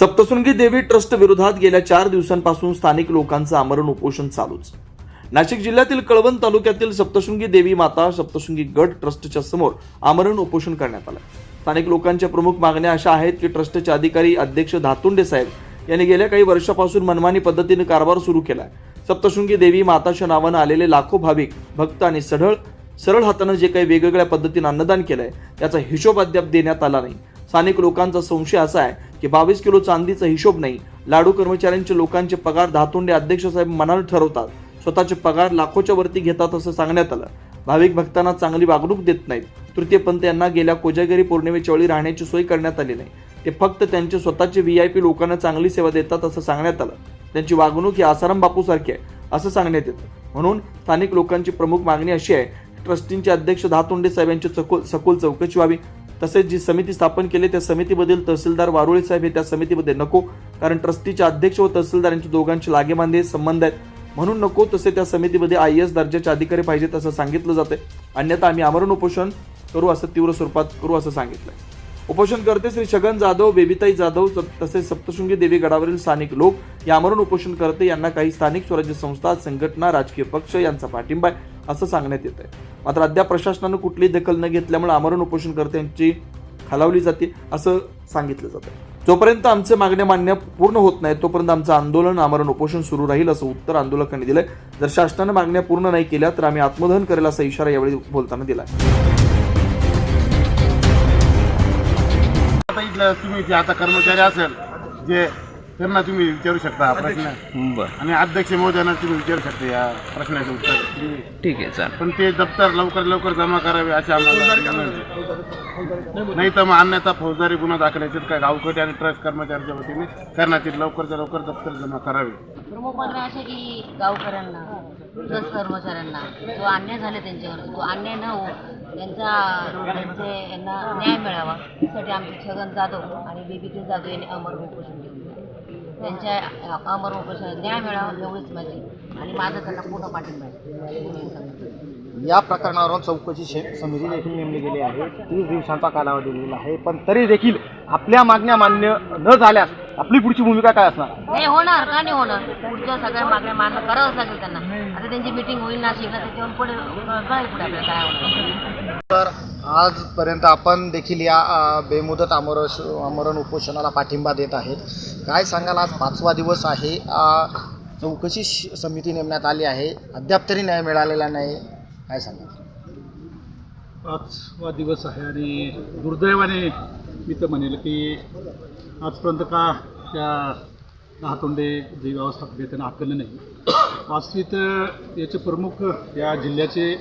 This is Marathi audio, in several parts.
सप्तशृंगी देवी ट्रस्ट विरोधात गेल्या चार दिवसांपासून स्थानिक लोकांचं आमरण उपोषण चालूच. नाशिक जिल्ह्यातील कळवण तालुक्यातील सप्तशृंगी देवी माता सप्तशृंगी गट ट्रस्टच्या समोर आमरण उपोषण करण्यात आलं. स्थानिक लोकांच्या प्रमुख मागण्या अशा आहेत की ट्रस्टचे अधिकारी अध्यक्ष धातुंडे साहेब यांनी गेल्या काही वर्षापासून मनमानी पद्धतीने कारभार सुरू केलाय. सप्तशृंगी देवी माताच्या नावानं आलेले लाखो भाविक भक्त आणि सढळ सरळ हातानं जे काही वेगवेगळ्या पद्धतीनं अन्नदान केलंय त्याचा हिशोब अद्याप देण्यात आला नाही. स्थानिक लोकांचा संशय असा आहे की बावीस किलो चांदीचा हिशोब नाही लाडू कर्मचाऱ्यांचे लोकांचे पगार धातोंडे अध्यक्ष साहेब मनानं ठरवतात. स्वतःचे पगार लाखोच्या वरती घेतात असं सांगण्यात आलं. भाविक भक्तांना चांगली वागणूक देत नाहीत. तृतीयपंथ यांना गेल्या कोजागिरी पौर्णिमेच्या वेळी राहण्याची सोय करण्यात आली नाही. ते फक्त त्यांचे स्वतःचे व्ही आय पी लोकांना चांगली सेवा देतात असं सांगण्यात आलं. त्यांची वागणूक ही आसाराम बापूसारखी आहे असं सांगण्यात येतं. म्हणून स्थानिक लोकांची प्रमुख मागणी अशी आहे ट्रस्टींचे अध्यक्ष धातोंडे साहेब यांची सखोल सखोल चौकशी व्हावी तसेच जी समिती स्थापन केली त्या समितीमधील तहसीलदार वारुळे साहेब हे त्या समितीमध्ये नको. कारण ट्रस्टीचे अध्यक्ष व तहसीलदार यांचे दोघांचे लागेबांधे संबंध आहेत. म्हणून नको तसे त्या समितीमध्ये आय एस दर्जाचे अधिकारी पाहिजेत असं सांगितलं जाते अन्यथा आम्ही आमरण उपोषण करू असं तीव्र स्वरूपात करू असं सांगितलंय. उपोषणकर्ते श्री छगन जाधव बेबीताई जाधव तसेच सप्तशृंगी देवी गडावरील स्थानिक लोक. या आमरण उपोषणकर्ते यांना काही स्थानिक स्वराज्य संस्था संघटना राजकीय पक्ष यांचा पाठिंबा आहे. असं सांगण्यात येत आहे मात्र अद्याप प्रशासनानं कुठलीही दखल न घेतल्यामुळे आमरण उपोषणकर्त्यांची खालावली जाते असं सांगितलं जातं जोपर्यंत आमचे मागण्या मान्य पूर्ण होत नाही तोपर्यंत आमचं आंदोलन आमरण उपोषण सुरू राहील असं उत्तर आंदोलकांनी दिलंय. जर शासनानं मागण्या पूर्ण नाही केल्या तर आम्ही आत्मदहन करेल असा इशारा यावेळी बोलताना दिला आता इथलं तुम्ही जे आता कर्मचारी असेल जे त्यांना तुम्ही विचारू शकता हा प्रश्न. बर. आणि अध्यक्ष महोदयांना तुम्ही विचारू शकता या प्रश्नाचं उत्तर. तुम्ही- ठीक आहे चालेल. पण ते दप्तर लवकर लवकर जमा करावे असे आम्हाला विनंती. नाही तर मग अन्यथा फौजदारी गुन्हा दाखल याच्यात काय गावकरी आणि ट्रस्ट कर्मचाऱ्यांच्या वतीने करण्यात येईल लवकरच्या लवकर दप्तर जमा करावे. प्रमुख मागण्या अशा की गावकऱ्यांना प्लस कर्मचाऱ्यांना जो अन्याय झाले त्यांच्यावर तो अन्याय न हो यांचा त्यांचे यांना न्याय मिळावा यासाठी आमचे छगन जाधव आणि बेबीते जाधव यांनी अमर उपोषण केलं. त्यांच्या अ, अमर न्याय मिळावा एवढीच माझी. आणि माझं त्यांना पूर्ण पाठिंबा आहे. सांगितलं. या प्रकरणावरून चौकशी समिती देखील नेमली गेली आहे. तीस दिवसांचा कालावधी दिलेला आहे. पण तरी देखील आपल्या मागण्या मान्य न झाल्यास आपली पुढची भूमिका काय असणार? नाही होणार का नाही होणार? पुढच्या सगळ्या मागण्या मान्य करावंच लागेल त्यांना. आता त्यांची मिटिंग होईल नाशिकला त्याच्यावर पुढे कळेल पुढे आपल्याला काय होणार तर आजपर्यंत आपण देखील या अ, बेमुदत आमरश आमरण उपोषणाला पाठिंबा देत आहेत. काय सांगाल आज पाचवा दिवस आहे. अ, चौकशी श- समिती नेमण्यात आली आहे. अद्याप तरी न्याय मिळालेला नाही. काय सांगाल? पाचवा दिवस आहे आणि दुर्दैवाने मी तर म्हणेल की आजपर्यंत का त्या नाहतोंडे जे व्यवस्थापक त्यांना आकलं नाही. वास्तविक याचे प्रमुख या जिल्ह्याचे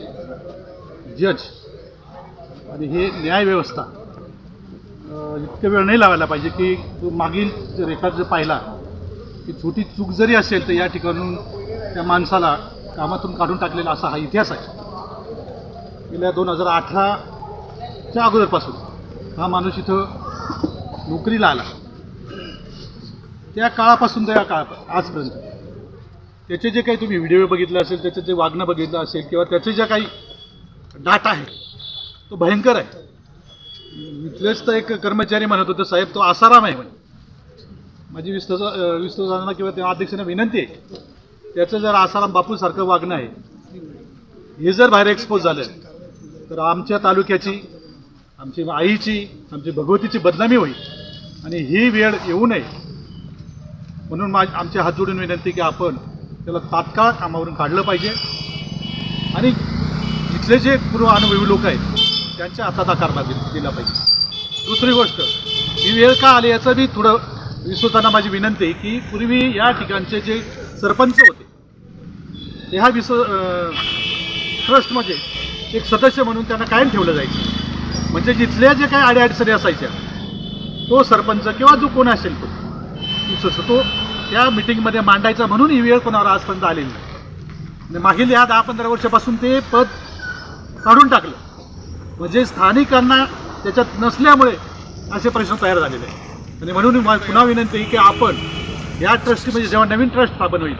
जज आणि हे न्यायव्यवस्था अं, इतकं वेळ नाही लावायला पाहिजे की तो मागील रेखा जर पाहिला की छोटी चूक जरी असेल तर या ठिकाणून त्या माणसाला कामातून काढून टाकलेला असा हा इतिहास आहे. गेल्या दोन हजार अठराच्या अगोदरपासून हा माणूस इथं नोकरीला आला. त्या काळापासून त्या काळ आजपर्यंत. त्याचे जे काही तुम्ही व्हिडिओ बघितले असेल त्याचं जे वागणं बघितलं असेल किंवा त्याचे जे काही डाटा आहे तो भयंकर आहे. इथलेच तर एक कर्मचारी म्हणत होते साहेब तो आसाराम आहे म्हणे. माझी विस्तृत विस्तृतांना किंवा त्या अध्यक्षांना विनंती आहे त्याचं जर आसाराम बापूसारखं वागणं आहे हे जर बाहेर एक्सपोज झालं तर आमच्या तालुक्याची आमची आईची आमची भगवतीची बदनामी होईल. आणि ही वेळ येऊ नये. म्हणून मा आमच्या हात जोडून विनंती की आपण त्याला तात्काळ कामावरून काढलं पाहिजे. आणि इथले जे पूर्व अनुभवी लोक आहेत त्यांच्या हातात आकार लागेल दिला पाहिजे. दुसरी गोष्ट ही वेळ का आली याचं मी थोडं विसरताना माझी विनंती आहे की पूर्वी या ठिकाणचे जे सरपंच होते ते ह्या विस ट्रस्टमध्ये एक सदस्य म्हणून त्यांना कायम ठेवलं जायचं. म्हणजे जिथल्या जे काही अडीअडचणी असायच्या तो सरपंच किंवा जो कोण असेल तो विश्वस्त तो त्या मिटिंगमध्ये मांडायचा म्हणून ही वेळ कोणावर आजपर्यंत आलेली नाही. मागील या दहा पंधरा वर्षापासून ते पद काढून टाकलं. म्हणजे स्थानिकांना त्याच्यात नसल्यामुळे असे प्रश्न तयार झालेले आहेत. आणि म्हणून पुन्हा विनंती आहे की आपण या ट्रस्टी म्हणजे जेव्हा नवीन ट्रस्ट स्थापन होईल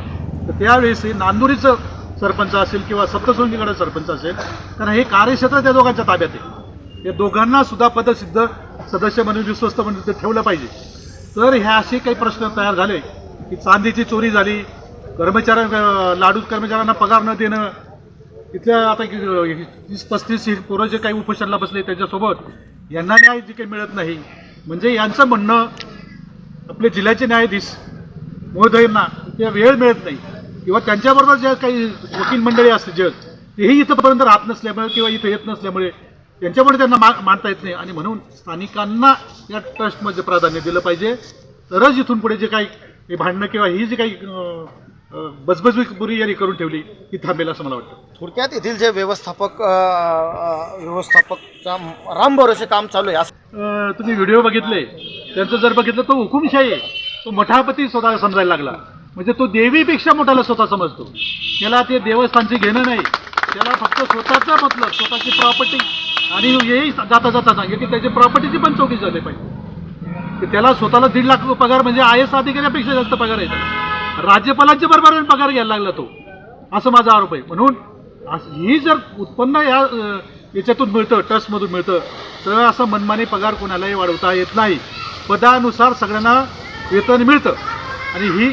तर त्यावेळेस हे नांदुरीचं सरपंच असेल किंवा सप्तशृंगीकडे सरपंच असेल कारण हे कार्यक्षेत्र त्या दोघांच्या ताब्यात आहे. या दोघांना सुद्धा पदसिद्ध सदस्य म्हणून विश्वस्त म्हणून ते ठेवलं पाहिजे. तर ह्या असे काही प्रश्न तयार झाले की चांदीची चोरी झाली कर्मचाऱ्या लाडू कर्मचाऱ्यांना पगार न देणं इथल्या आता तीस पस्तीस पोरं जे काही उपोषणाला बसले त्याच्यासोबत यांना न्याय जे काही मिळत नाही. म्हणजे यांचं म्हणणं आपले जिल्ह्याचे न्यायाधीश महोदयांना त्या वेळ मिळत नाही. किंवा त्यांच्याबरोबर ज्या काही वकील मंडळी असते जग तेही इथंपर्यंत राहत नसल्यामुळे किंवा इथं येत नसल्यामुळे त्यांच्यामुळे त्यांना मा मांडता येत नाही. आणि म्हणून स्थानिकांना या ट्रस्टमध्ये प्राधान्य दिलं पाहिजे. तरच इथून पुढे जे काही हे भांडणं किंवा ही जी काही बजबजबुरी यांनी करून ठेवली ती थांबेल असं मला वाटतं. थोडक्यात येथील जे व्यवस्थापक व्यवस्थापकचा राम भरोसे काम चालू आहे तुम्ही व्हिडिओ बघितले. त्यांचं जर बघितलं तो हुकुमशाही आहे. तो मठापती स्वतः समजायला लागला. म्हणजे तो देवीपेक्षा मोठाला स्वतः समजतो. त्याला ते देवस्थानचे घेणं नाही. त्याला फक्त स्वतःचा मतलब स्वतःची प्रॉपर्टी आणि हेही जाता जाता सांगे की त्याची प्रॉपर्टीची पण चौकी झाली पाहिजे. की त्याला स्वतःला दीड लाख पगार म्हणजे आय एस अधिकाऱ्यापेक्षा जास्त पगार आहे त्याला. राज्यपालांच्या बरोबर पगार घ्यायला लागला तो. असं माझा आरोप आहे. म्हणून असं- ही जर उत्पन्न या याच्यातून मिळतं ट्रस्टमधून मिळतं तर असं मनमानी पगार कोणालाही वाढवता येत नाही. पदानुसार सगळ्यांना वेतन मिळतं. आणि ही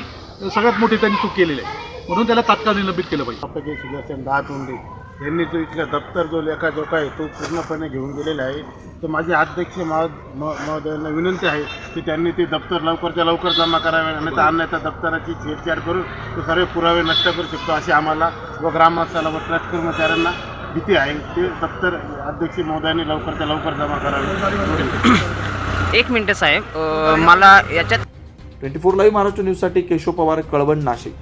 सगळ्यात मोठी त्यांनी चूक केलेली आहे. म्हणून त्याला तात्काळ निलंबित केलं पाहिजे. यांनी जो इथला दप्तर जो लेखा जो काय तो पूर्णपणे घेऊन गेलेला आहे. तर माझे अध्यक्ष महो- म- महोदयांना विनंती आहे की त्यांनी ते दप्तर लवकरच्या लवकर जमा करावे आणि तर अन्यथा दप्तराची छेडछाड करून ते सर्व पुरावे नष्ट करू शकतो अशी आम्हाला व ग्रामस्थाला व ट्रस्ट कर्मचाऱ्यांना भीती आहे. ते दप्तर अध्यक्ष महोदयांनी लवकरच्या लवकर जमा करावे. एक मिनटं साहेब मला याच्यात ट्वेंटी फोर लाईव्ह महाराष्ट्र न्यूजसाठी केशव पवार कळवण नाशिक.